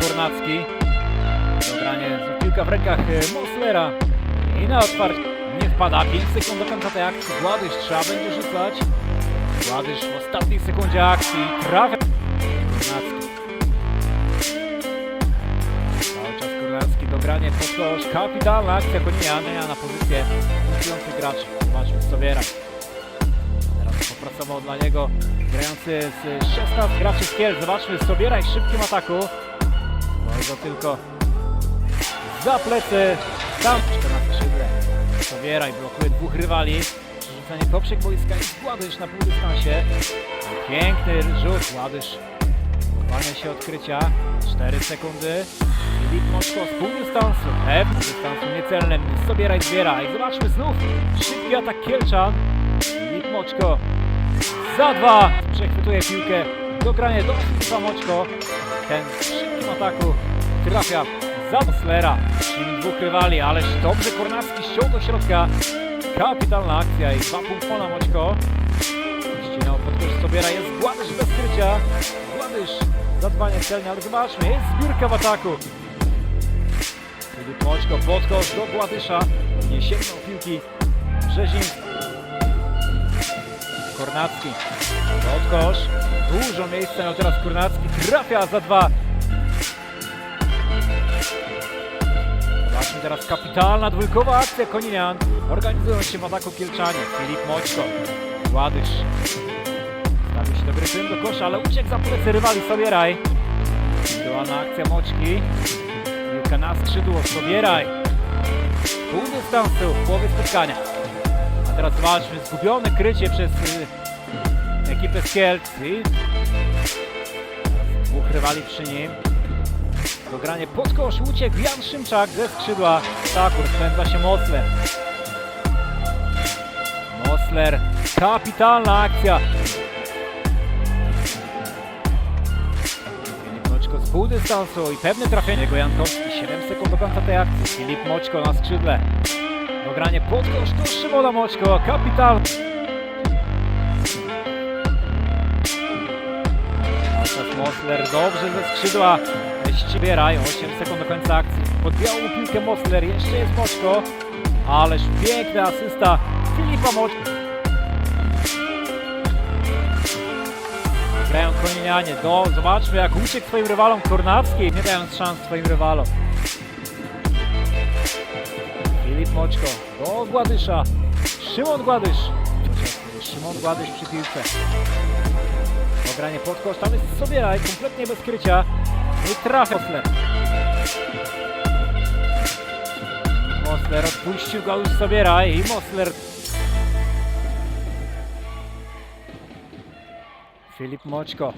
Kornacki. Dogranie piłka w rękach e, Moslera. I na otwarcie nie wpada. 5 sekund do końca tej akcji. Gładysz trzeba będzie rzucać. Gładysz w ostatniej sekundzie akcji. Trafia. Kornacki. Cały czas Kornacki. Dogranie pod kosz. Kapitalna akcja Koniania na pozycję punktujących graczy. Zobaczmy Sobiera. Teraz popracował dla niego grający z 16 graczy Kiel. Zobaczmy Sobiera i szybkim ataku. Bardzo tylko za plecy. Tam na skrzydle. Sobiera i blokuje dwóch rywali. Przerzucenie poprzek boiska i Gładysz na półdystansie. Piękny rzut. Gładysz uwalnia się odkrycia. 4 sekundy. Filip Moczko z półdystansu. Pewnie dystansu niecelnym. Sobiera i zbiera. I zobaczmy znów szybki atak Kielczan. Filip Moczko za dwa. Przechwytuje piłkę. Dogranie do Filipa Moczko. Ten w szybkim ataku trafia za. Czyli dwóch rywali, ależ dobrze Kornacki ściął do środka. Kapitalna akcja i dwa punkty na Moczko. Ścinał pod kosz Sobiera, jest Gładysz bez krycia. Gładysz zadbanie celnie, ale zobaczmy, jest zbiórka w ataku. Filip Moczko pod kosz do Gładysza. Nie sięgnął piłki Brzeziński. Kornacki. Pod kosz. Dużo miejsca miał teraz Kornacki. Trafia za dwa. Teraz kapitalna dwójkowa akcja Koninian. Organizują się w ataku Kielczanie. Filip Moćko. Ładysz. Stawił się dobry tym do kosza, ale uciekł za plecy rywali Sobieraj. Indywidualna akcja Moćki. Piłka na skrzydło. Sobieraj. Pół dystansu w połowie spotkania. A teraz zobaczmy, zgubione krycie przez y, ekipę z Kielc dwóch rywali przy nim. Dogranie pod kosz, uciekł Jan Szymczak ze skrzydła. Tak, rozpędza się Mosler. Mosler, kapitalna akcja. Filip Moczko z pół dystansu i pewne trafienie. Jego Jankowski, 7 sekund do końca tej akcji. Filip Moczko na skrzydle. Dogranie pod kosz do Szymona Moczko. Natomiast Mosler dobrze ze skrzydła ścibierają 8 sekund do końca akcji. Podbiał mu piłkę Mosler, jeszcze jest Moczko. Ależ piękna asysta Filipa Moczko. Grają Koninianie. Do, zobaczmy jak uciekł swoim rywalom Kornacki, nie dając szans swoim rywalom. Filip Moczko do Gładysza. Szymon Gładysz. Szymon Gładysz przy piłce. Pogranie pod kosz, tam jest Sobieraj, kompletnie bez krycia. I trafia Mosler. Odpuścił go już Sobieraj i Mosler. Filip Moczko